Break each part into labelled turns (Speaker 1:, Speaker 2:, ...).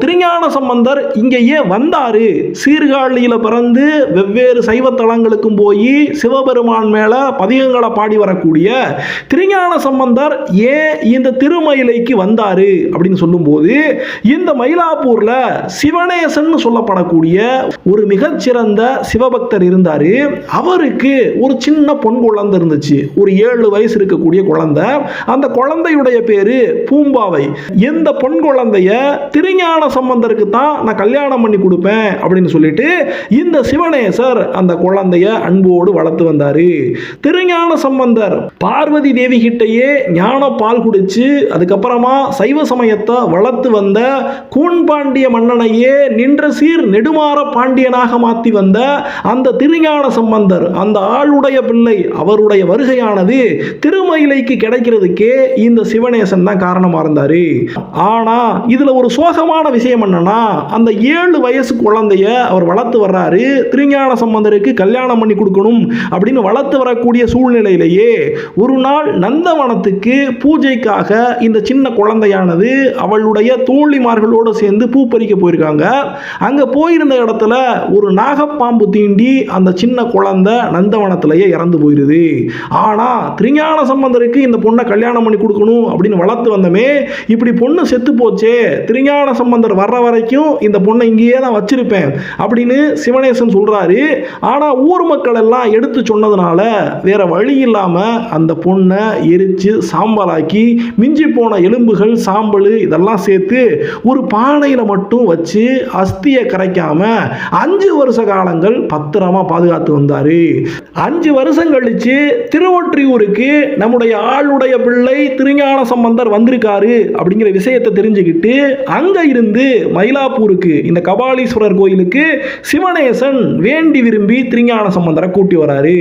Speaker 1: திருஞான சம்பந்தர் இங்கேயே ஏன் வந்தாரு? சீர்காழியில பிறந்து வெவ்வேறு சைவ தலங்களுக்கும் போய் சிவபெருமான் மேல பதிகங்களை பாடி வரக்கூடிய திருஞான சம்பந்தர் ஏன் இந்த திருமயிலைக்கு வந்தாரு? அப்படின்னு சொல்லும்போது இந்த மயிலாப்பூர்ல சிவனேசன் சொல்லப்படக்கூடிய ஒரு மிகச்சிறந்த சிவபக்தர் இருந்தாரு. அவருக்கு ஒரு சின்ன பொன் குழந்தை இருந்துச்சு. ஒரு ஏழு வயசு இருக்கக்கூடிய குழந்தை. அந்த குழந்தையுடைய பேரு பூம்பாவை. இந்த பொன் குழந்தைய திருஞான சம்பந்தருக்கு தான் நான் கல்யாணம் பண்ணி கொடுப்பேன் அப்படின்னு சொல்லிட்டு இந்த சிவனேசர் அந்த குழந்தைய அன்போடு வளர்த்து வந்தாரு. திருஞான சம்பந்தர் பார்வதி தேவி கிட்டயே ஞான பால் குடிச்சு அதுக்கப்புறமா சைவ சமயத்தை வளர்த்து வந்த கூண்பாண்டிய மன்னனையே நின்ற சீர் நெடுமாற பாண்டியனாக மாற்றி வந்த அந்த திருஞான சம்பந்தர் அந்த ஆளுடைய பிள்ளை அவருடைய வருகையானது திருமயிலைக்கு கிடைக்கிறதுக்கே இந்த சிவனேசன் தான் காரணமாக இருந்தாரு. ஆனா இதுல ஒரு சோகமான விஷயம் என்னன்னா அந்த ஏழு வயசு குழந்தைய அவர் வளர்த்து வர்றாரு. திருஞான சம்பந்தருக்கு கல்யாணம் பண்ணி கொடுக்கணும் அப்படின்னு வளர்த்து வரக்கூடிய சூழ்நிலையிலேயே ஒரு நாள் நந்தவனத்துக்கு பூஜைக்காக இந்த சின்ன குழந்தையானது அவளுடைய தோழிமார்களோடு சேர்ந்து பூ பறிக்க போயிருக்காங்க. அங்க போயிருந்த இடத்துல ஒரு நாகப்பாம்பு தீண்டி அந்த சின்ன குழந்தை நந்தவனத்திலேயே இறந்து போயிருது. ஆனா திருஞான சம்பந்தருக்கு இந்த பொண்ணை கல்யாணம் பண்ணி கொடுக்கணும் அப்படின்னு வளர்த்து வந்தமே இப்படி பொண்ணு செத்து போச்சே திருஞான சம்பந்தர் வர்ற வரைக்கும் இந்த பொண்ணை இங்கேயே தான் வச்சிருப்பேன் அப்படின்னு சிவனேசன் சொல்றாரு. ஆனா ஊர் மக்கள் எல்லாம் எடுத்து சொன்னதுனால வேற வழி இல்லாம அந்த பொண்ணை எரிச்சு சாம்பலாக்கி மிஞ்சி போன எலும்புகள் சாம்பல் இதெல்லாம் சேர்த்து ஒரு பானையில மட்டும் வச்சு அஸ்தியை கரைக்காம அஞ்சு வருஷ காலங்கள் பத்திரமா பாதுகாத்து வந்தாரு. அஞ்சு வருஷம் கழிச்சு திருவொற்றியூருக்கு நம்முடைய ஆளுடைய பிள்ளை திருஞான சம்பந்தர் வந்திருக்காரு அப்படிங்கிற விஷயத்தை தெரிஞ்சுக்கிட்டு அங்க இருந்து மயிலாப்பூருக்கு இந்த கபாலீஸ்வரர் கோயிலுக்கு சிவநேசன் வேண்டி விரும்பி திருஞான சம்பந்தரை கூட்டி வராரு.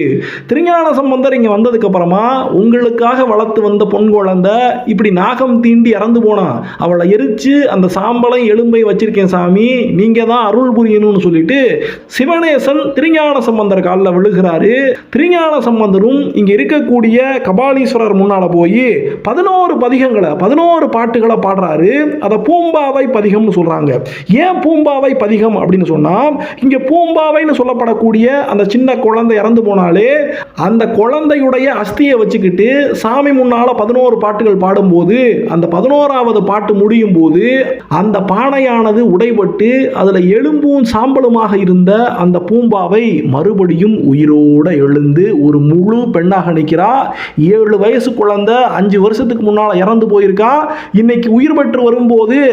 Speaker 1: திருஞான சம்பந்தர் இங்கே வந்ததுக்கு அப்புறமா உங்களுக்காக வளர்த்து வந்த பொன் குழந்தை இப்படி நாகம் தீண்டி இறந்து போனான் அவளை எரிச்சு அந்த சாம்பலை எலும்பை வச்சிருக்கேன் சாமி நீங்க தான் அருள் புரியணும்னு சொல்லிட்டு சிவநேசன் திருஞான சம்பந்தர் காலில் விழுகிறாரு. திருஞான சம்பந்தரும் இங்கே இருக்கக்கூடிய கபாலீஸ்வரர் முன்னால் போய் பதினோரு பதிகங்களை பதினோரு பாட்டுகளை பாடுறாரு. அதை பூம்பாவை பதிகம்னு சொல்றாங்க. ஏன் பூம்பாவை பதிகம் அப்படின்னு சொன்னா இங்க பூம்பாவைன்னு சொல்லப்படக்கூடிய அந்த சின்ன குழந்தை இறந்து போனாலே அந்த குழந்தையுடைய அஸ்தியை வச்சுக்கிட்டு சாமி முன்னால பதினோரு பாட்டுகள் பாடும்போது அந்த பதினோராவது பாட்டு முடியும் போது அந்த பானையானது உடைபட்டு அதில் எலும்பும் சாம்பலுமாக இருந்த அந்த பூம்பாவை மறுபடியும் உயிரோட எழுந்து ஒரு முழு பெண்ணாக நிற்கிறா. ஏழு வயசு குழந்தை அஞ்சு வருஷத்துக்கு முன்னால் இறந்து போயிருக்கா. இன்னைக்கு உயிர் பெற்று வரும்போது